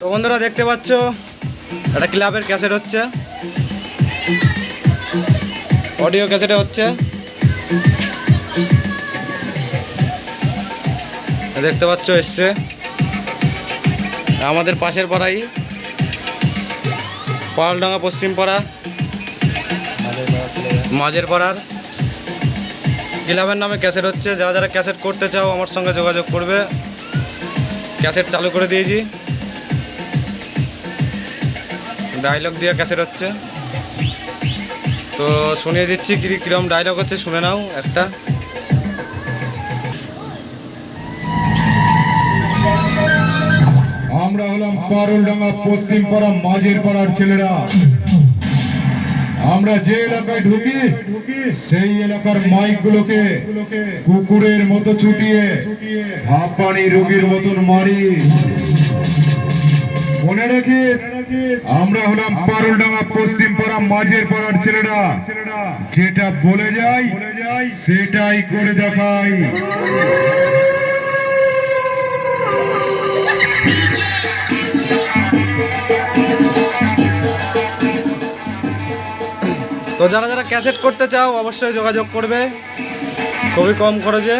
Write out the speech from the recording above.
তো বন্ধুরা দেখতে পাচ্ছ, একটা ক্লাবের ক্যাসেট হচ্ছে। অডিও ক্যাসেটে হচ্ছে। দেখতে পাচ্ছ, এসছে। আমাদের পাশের পাড়াই। পালডাঙ্গা পশ্চিম পাড়া। মাঝের পাড়ার। ক্লাবের নামে ক্যাসেট হচ্ছে। যারা যারা ক্যাসেট করতে চাও, আমার সঙ্গে যোগাযোগ করবে। ক্যাসেট চালু করে দিয়েছি। ডায়লগ দিয়ে ক্যাসেট হচ্ছে। তো শুনিয়ে দিচ্ছি, কি কিরম ডায়লগ হচ্ছে, শুনে নাও একটা। আমরা হলাম পারুলডাঙ্গা পশ্চিম পাড়া মাঝের পাড়ার ছেলেরা। আমরা যে এলাকায় ঢুকি, সেই এলাকার মাইক গুলোকে কুকুরের মতো ছুটিয়ে হাঁপানি রোগীর মতন মারি। মনে রাখিস আমরা হলাম পারুলডাঙ্গা পশ্চিম পাড়া, মাঝের পাড়ার ছেলেরা। যেটা বলে যাই, সেটাই করে দেখাই। তো যারা যারা ক্যাসেট করতে চাও, অবশ্যই যোগাযোগ করবে। খুবই কম খরচে।